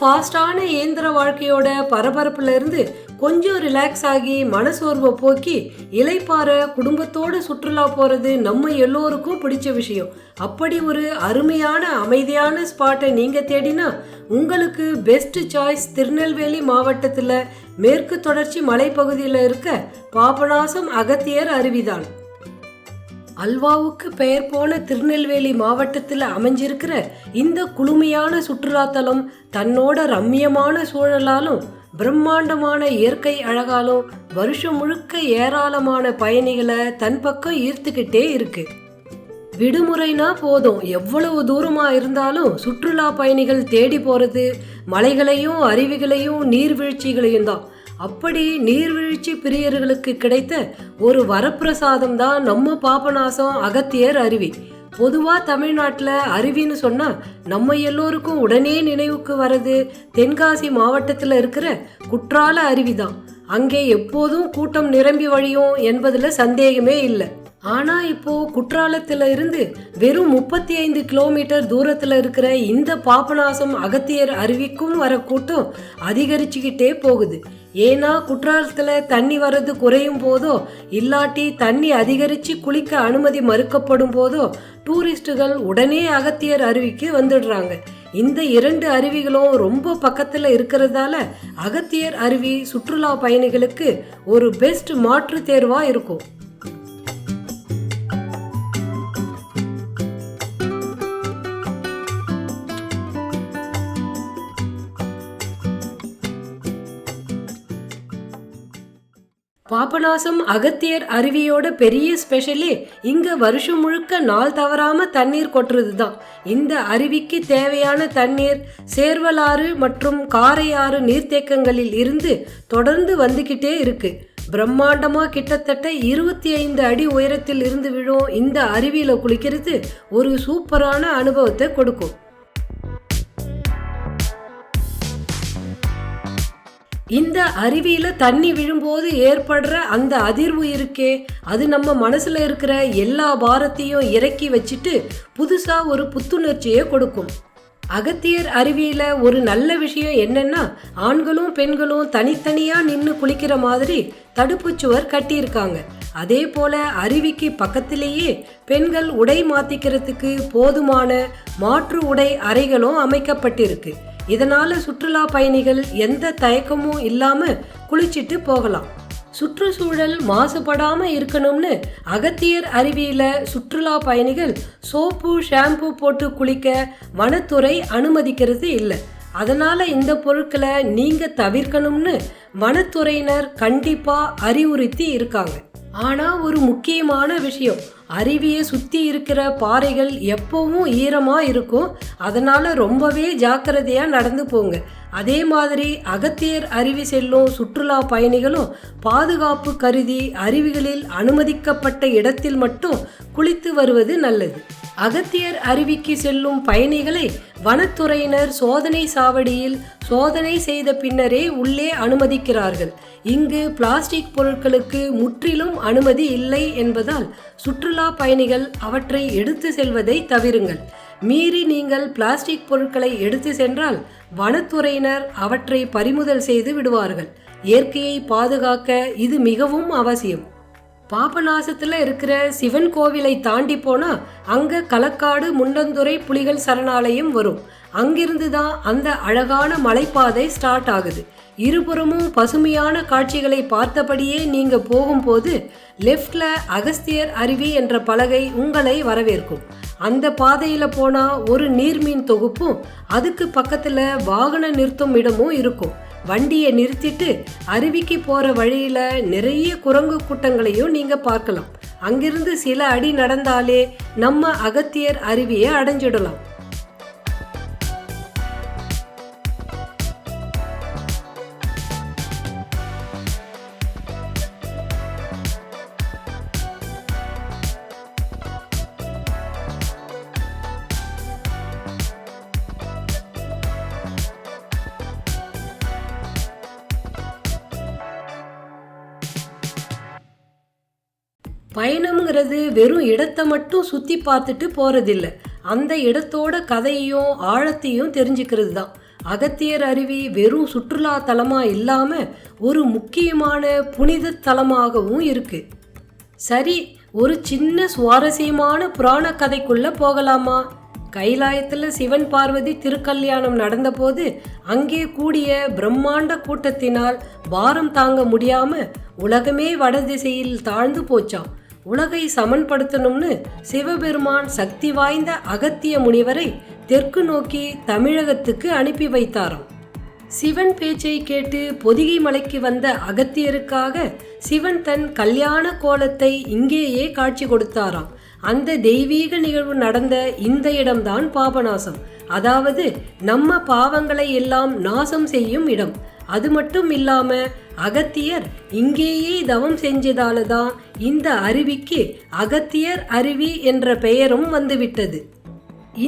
ஃபாஸ்டான இயந்திர வாழ்க்கையோட பரபரப்புல இருந்து கொஞ்சம் ரிலாக்ஸ் ஆகி மனசோர்வை போக்கி இலைப்பாற குடும்பத்தோடு சுற்றுலா போகிறது நம்ம எல்லோருக்கும் பிடிச்ச விஷயம். அப்படி ஒரு அருமையான அமைதியான ஸ்பாட்டை நீங்கள் தேடினா உங்களுக்கு பெஸ்ட் சாய்ஸ் திருநெல்வேலி மாவட்டத்தில் மேற்கு தொடர்ச்சி மலைப்பகுதியில் இருக்க பாபநாசம் அகத்தியர் அருவிதான். அல்வாவுக்கு பெயர் போன திருநெல்வேலி மாவட்டத்தில் அமைஞ்சிருக்கிற இந்த குளுமையான சுற்றுலாத்தலம் தன்னோட ரம்மியமான சூழலாலும் பிரம்மாண்டமான இயற்கை அழகாலும் வருஷம் முழுக்க ஏராளமான பயணிகளை தன் பக்கம் ஈர்த்துக்கிட்டே இருக்கு. விடுமுறைனா போதும். எவ்வளவு தூரமா இருந்தாலும் சுற்றுலா பயணிகள் தேடி போறது மலைகளையும் அருவிகளையும் நீர்வீழ்ச்சிகளையும் தான். அப்படி நீர்வீழ்ச்சி பிரியர்களுக்கு கிடைத்த ஒரு வரப்பிரசாதம் தான் நம்ம பாபநாசம் அகத்தியர் அருவி. பொதுவாக தமிழ்நாட்டில் அருவின்னு சொன்னால் நம்ம எல்லோருக்கும் உடனே நினைவுக்கு வர்றது தென்காசி மாவட்டத்தில் இருக்கிற குற்றால அருவி தான் அங்கே எப்போதும் கூட்டம் நிரம்பி வழியும் என்பதில் சந்தேகமே இல்லை. ஆனா இப்போ குற்றாலத்துல இருந்து வெறும் முப்பத்தி ஐந்து கிலோமீட்டர் தூரத்துல இருக்கிற இந்த பாபநாசம் அகத்தியர் அருவிக்கும் வர கூட்டம் அதிகரிச்சுக்கிட்டே போகுது. ஏன்னா குற்றாலத்துல தண்ணி வர்றது குறையும் போதோ இல்லாட்டி தண்ணி அதிகரிச்சு குளிக்க அனுமதி மறுக்கப்படும் போதோ டூரிஸ்டுகள் உடனே அகத்தியர் அருவிக்கு வந்துடுறாங்க. இந்த இரண்டு அருவிகளும் ரொம்ப பக்கத்துல இருக்கிறதால அகத்தியர் அருவி சுற்றுலா பயணிகளுக்கு ஒரு பெஸ்ட் மாற்று தேர்வா இருக்கும். பாபநாசம் அகத்தியர் அருவியோட பெரிய ஸ்பெஷலே இங்க வருஷம் முழுக்க நாள் தவறாம தண்ணீர் கொட்டுறது தான் இந்த அருவிக்கு தேவையான தண்ணீர் சேர்வலாறு மற்றும் காரையாறு நீர்த்தேக்கங்களில் இருந்து தொடர்ந்து வந்துக்கிட்டே இருக்கு. பிரம்மாண்டமா கிட்டத்தட்ட இருபத்தி ஐந்து அடி உயரத்தில் இருந்து விழும் இந்த அருவியில குளிக்கிறது ஒரு சூப்பரான அனுபவத்தை கொடுக்கும். இந்த அருவியில் தண்ணி விழும்போது ஏற்படுற அந்த அதிர்வு இருக்கே. அது நம்ம மனசில் இருக்கிற எல்லா பாரத்தையும் இறக்கி வச்சுட்டு புதுசாக ஒரு புத்துணர்ச்சியை கொடுக்கும். அகத்தியர் அருவியில் ஒரு நல்ல விஷயம் என்னென்னா ஆண்களும் பெண்களும் தனித்தனியாக நின்று குளிக்கிற மாதிரி தடுப்பு சுவர் கட்டியிருக்காங்க. அதே போல அருவிக்கு பக்கத்திலேயே பெண்கள் உடை மாத்திக்கிறதுக்கு போதுமான மாற்று உடை அறைகளும் அமைக்கப்பட்டிருக்கு. இதனால சுற்றுலா பயணிகள் எந்த தயக்கமும் இல்லாம குளிச்சிட்டு போகலாம். சுற்றுச்சூழல் மாசுபடாம இருக்கணும்னு அகத்தியர் அருவியில சுற்றுலா பயணிகள் சோப்பு ஷாம்பு போட்டு குளிக்க வனத்துறை அனுமதிக்கிறது இல்லை. அதனால இந்த பொருட்களை நீங்க தவிர்க்கணும்னு வனத்துறையினர் கண்டிப்பா அறிவுறுத்தி இருக்காங்க. ஆனா ஒரு முக்கியமான விஷயம் அருவியை சுற்றி இருக்கிற பாறைகள் எப்பவும் ஈரமாக இருக்கும். அதனால் ரொம்பவே ஜாக்கிரதையாக நடந்து போங்க. அதே மாதிரி அகத்தியர் அருவி செல்லும் சுற்றுலா பயணிகளும் பாதுகாப்பு கருதி அருவிகளில் அனுமதிக்கப்பட்ட இடத்தில் மட்டும் குளித்து வருவது நல்லது. அகத்தியர் அருவிக்கு செல்லும் பயணிகளை வனத்துறையினர் சோதனை சாவடியில் சோதனை செய்த பின்னரே உள்ளே அனுமதிக்கிறார்கள். இங்கு பிளாஸ்டிக் பொருட்களுக்கு முற்றிலும் அனுமதி இல்லை என்பதால் சுற்றுலா பயணிகள் அவற்றை எடுத்து செல்வதை தவிருங்கள். மீறி நீங்கள் பிளாஸ்டிக் பொருட்களை எடுத்து சென்றால் வனத்துறையினர் அவற்றை பறிமுதல் செய்து விடுவார்கள். இயற்கையை பாதுகாக்க இது மிகவும் அவசியம். பாபநாசத்தில் இருக்கிற சிவன் கோவிலை தாண்டி போனா அங்க களக்காடு முண்டந்துறை புலிகள் சரணாலயம் வரும். அங்கிருந்து தான் அந்த அழகான மலைப்பாதை ஸ்டார்ட் ஆகுது. இருபுறமும் பசுமையான காட்சிகளை பார்த்தபடியே நீங்க போகும்போது லெஃப்ட்ல அகஸ்தியர் அருவி என்ற பலகை உங்களை வரவேற்கும். அந்த பாதையில போனா ஒரு நீர்மீன் தொகுப்பும் அதுக்கு பக்கத்துல வாகன நிறுத்தும் இடமும் இருக்கும். வண்டியை நிறுத்திட்டு அருவிக்கு போற வழியில நிறைய குரங்கு கூட்டங்களையும் நீங்க பார்க்கலாம். அங்கிருந்து சில அடி நடந்தாலே நம்ம அகத்தியர் அருவியை அடைஞ்சிடலாம். பயணம்ங்கிறது வெறும் இடத்தை மட்டும் சுற்றி பார்த்துட்டு போகிறதில்ல அந்த இடத்தோட கதையையும் ஆழத்தையும் தெரிஞ்சுக்கிறது தான் அகத்தியர் அருவி வெறும் சுற்றுலா தலமாக இல்லாமல் ஒரு முக்கியமான புனித தலமாகவும் இருக்குது சரி ஒரு சின்ன சுவாரஸ்யமான புராண கதைக்குள்ளே போகலாமா? கைலாயத்தில் சிவன் பார்வதி திருக்கல்யாணம் நடந்தபோது அங்கே கூடிய பிரம்மாண்ட கூட்டத்தினால் பாரம் தாங்க முடியாமல் உலகமே வடதிசையில் தாழ்ந்து போச்சாம். உலகை சமன்படுத்தணும்னு சிவபெருமான் சக்தி வாய்ந்த அகத்திய முனிவரை தெற்கு நோக்கி தமிழகத்துக்கு அனுப்பி வைத்தாராம். சிவன் பேச்சை கேட்டு பொதிகை மலைக்கு வந்த அகத்தியருக்காக சிவன் தன் கல்யாண கோலத்தை இங்கேயே காட்சி கொடுத்தாராம். அந்த தெய்வீக நிகழ்வு நடந்த இந்த இடம்தான் பாபநாசம். அதாவது நம்ம பாவங்களை எல்லாம் நாசம் செய்யும் இடம். அது மட்டும் இல்லாமல் அகத்தியர் இங்கேயே தவம் செஞ்சதால தான் இந்த அருவிக்கு அகத்தியர் அருவி என்ற பெயரும் வந்துவிட்டது.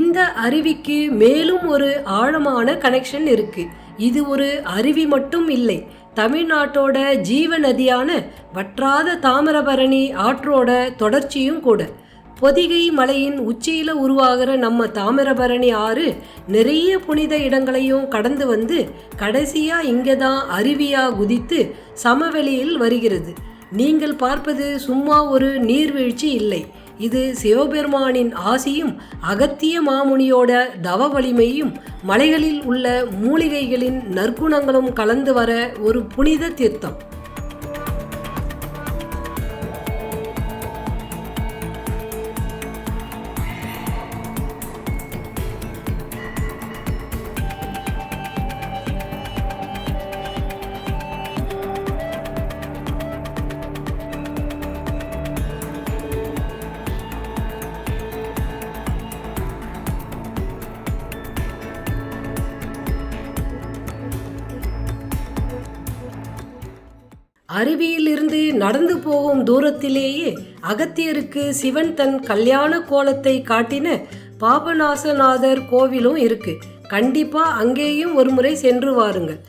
இந்த அருவிக்கு மேலும் ஒரு ஆழமான கனெக்ஷன் இருக்கு. இது ஒரு அருவி மட்டும் இல்லை தமிழ்நாட்டோட ஜீவ நதியான வற்றாத தாமிரபரணி ஆற்றோட தொடர்ச்சியும் கூட. பொதிகை மலையின் உச்சியில உருவாகிற நம்ம தாமிரபரணி ஆறு நிறைய புனித இடங்களையும் கடந்து வந்து கடைசியா இங்கே தான் அருவியா குதித்து சமவெளியில் வருகிறது. நீங்கள் பார்ப்பது சும்மா ஒரு நீர்வீழ்ச்சி இல்லை. இது சிவபெருமானின் ஆசியும் அகத்திய மாமுனியோட தவ வலிமையும் மலைகளில் உள்ள மூலிகைகளின் நற்குணங்களும் கலந்து வர ஒரு புனித தீர்த்தம். அருவியிலிருந்து நடந்து போகும் தூரத்திலேயே அகத்தியருக்கு சிவன் தன் கல்யாண கோலத்தை காட்டின பாபநாசநாதர் கோவிலும் இருக்கு. கண்டிப்பா அங்கேயும் ஒரு முறை சென்று வாருங்கள்.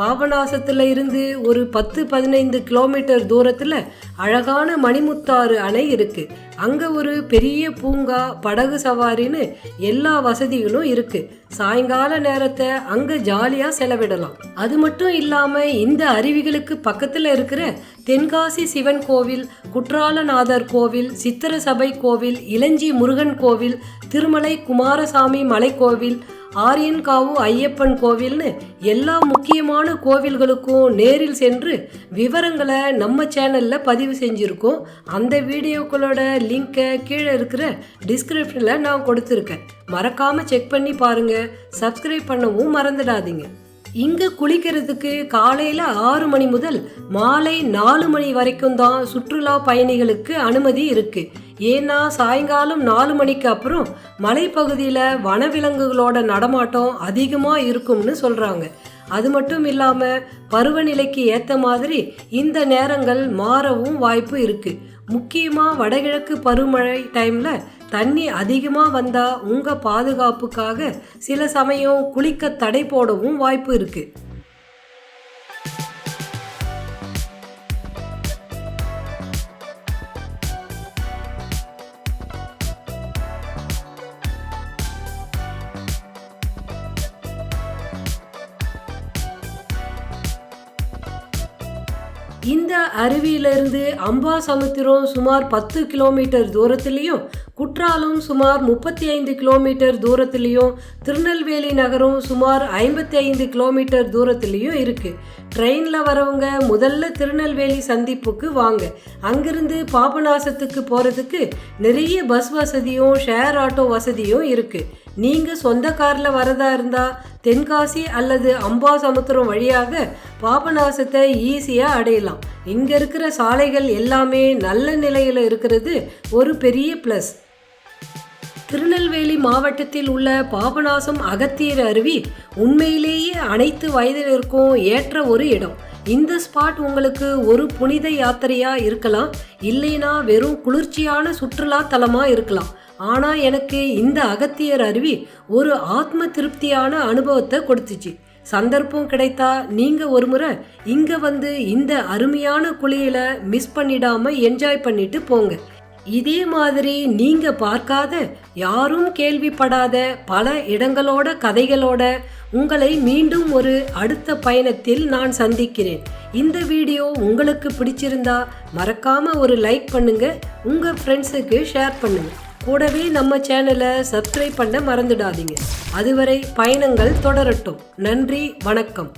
பாபநாசத்தில் இருந்து ஒரு பத்து பதினைந்து கிலோமீட்டர் தூரத்தில் அழகான மணிமுத்தாறு அணை இருக்குது அங்கே ஒரு பெரிய பூங்கா படகு சவாரின்னு எல்லா வசதிகளும் இருக்குது சாயங்கால நேரத்தை அங்கே ஜாலியாக செலவிடலாம். அது மட்டும் இல்லாமல் இந்த அருவிகளுக்கு பக்கத்தில் இருக்கிற தென்காசி சிவன் கோவில் குற்றாலநாதர் கோவில் சித்திர சபை கோவில் இளஞ்சி முருகன் கோவில் திருமலை குமாரசாமி மலைக்கோவில் ஆரியன்காவு ஐயப்பன் கோவில்னு எல்லா முக்கியமான கோவில்களுக்கும் நேரில் சென்று விவரங்களை நம்ம சேனலில் பதிவு செஞ்சுருக்கோம். அந்த வீடியோக்களோட லிங்கை கீழே இருக்கிற டிஸ்கிரிப்ஷனில் நான் கொடுத்துருக்கேன். மறக்காமல் செக் பண்ணி பாருங்கள் சப்ஸ்கிரைப் பண்ணவும் மறந்துடாதீங்க. இங்கே குளிக்கிறதுக்கு காலையில் ஆறு மணி முதல் மாலை நாலு மணி வரைக்கும் தான் சுற்றுலா பயணிகளுக்கு அனுமதி இருக்குது ஏன்னா சாயங்காலம் நாலு மணிக்கு அப்புறம் மலைப்பகுதியில் வனவிலங்குகளோட நடமாட்டம் அதிகமாக இருக்கும்னு சொல்கிறாங்க அது மட்டும் இல்லாமல் பருவநிலைக்கு ஏற்ற மாதிரி இந்த நேரங்கள் மாறவும் வாய்ப்பு இருக்குது முக்கியமாக வடகிழக்கு பருவமழை டைமில் தண்ணி அதிகமாக வந்தால் உங்கள் பாதுகாப்புக்காக சில சமயம் குளிக்க தடை போடவும் வாய்ப்பு இருக்குது இந்த அருவியிலிருந்து அம்பாசமுத்திரம் சுமார் பத்து கிலோமீட்டர் தூரத்துலேயும் குற்றாலம் சுமார் முப்பத்தி ஐந்து கிலோமீட்டர் தூரத்திலையும் திருநெல்வேலி நகரம் சுமார் ஐம்பத்தி ஐந்து கிலோமீட்டர் தூரத்திலையும் இருக்குது ட்ரெயினில் வரவங்க முதல்ல திருநெல்வேலி சந்திப்புக்கு வாங்க. அங்கிருந்து பாபநாசத்துக்கு போகிறதுக்கு நிறைய பஸ் வசதியும் ஷேர் ஆட்டோ வசதியும் இருக்குது நீங்கள் சொந்த காரில் வரதா இருந்தால் தென்காசி அல்லது அம்பாசமுத்திரம் வழியாக பாபநாசத்தை ஈஸியாக அடையலாம். இங்கே இருக்கிற சாலைகள் எல்லாமே நல்ல நிலையில் இருக்கிறது. ஒரு பெரிய ப்ளஸ் திருநெல்வேலி மாவட்டத்தில் உள்ள பாபநாசம் அகத்தியர் அருவி உண்மையிலேயே அனைத்து வயதினருக்கும் ஏற்ற ஒரு இடம். இந்த ஸ்பாட் உங்களுக்கு ஒரு புனித யாத்திரையாக இருக்கலாம். இல்லைனா வெறும் குளிர்ச்சியான சுற்றுலா தலமாக இருக்கலாம். ஆனால் எனக்கு இந்த அகத்தியர் அருவி ஒரு ஆத்ம திருப்தியான அனுபவத்தை கொடுத்துச்சு. சந்தர்ப்பம் கிடைத்தா நீங்கள் ஒரு முறை இங்கே வந்து இந்த அருமையான குழியில் மிஸ் பண்ணிடாமல் என்ஜாய் பண்ணிட்டு போங்க. இதே மாதிரி நீங்கள் பார்க்காத யாரும் கேள்விப்படாத பல இடங்களோட கதைகளோட உங்களை மீண்டும் ஒரு அடுத்த பயணத்தில் நான் சந்திக்கிறேன். இந்த வீடியோ உங்களுக்கு பிடிச்சிருந்தா மறக்காமல் ஒரு லைக் பண்ணுங்கள் உங்கள் ஃப்ரெண்ட்ஸுக்கு ஷேர் பண்ணுங்கள் கூடவே நம்ம சேனலை சப்ஸ்கிரைப் பண்ண மறந்துடாதீங்க. அதுவரை பயணங்கள் தொடரட்டும். நன்றி வணக்கம்.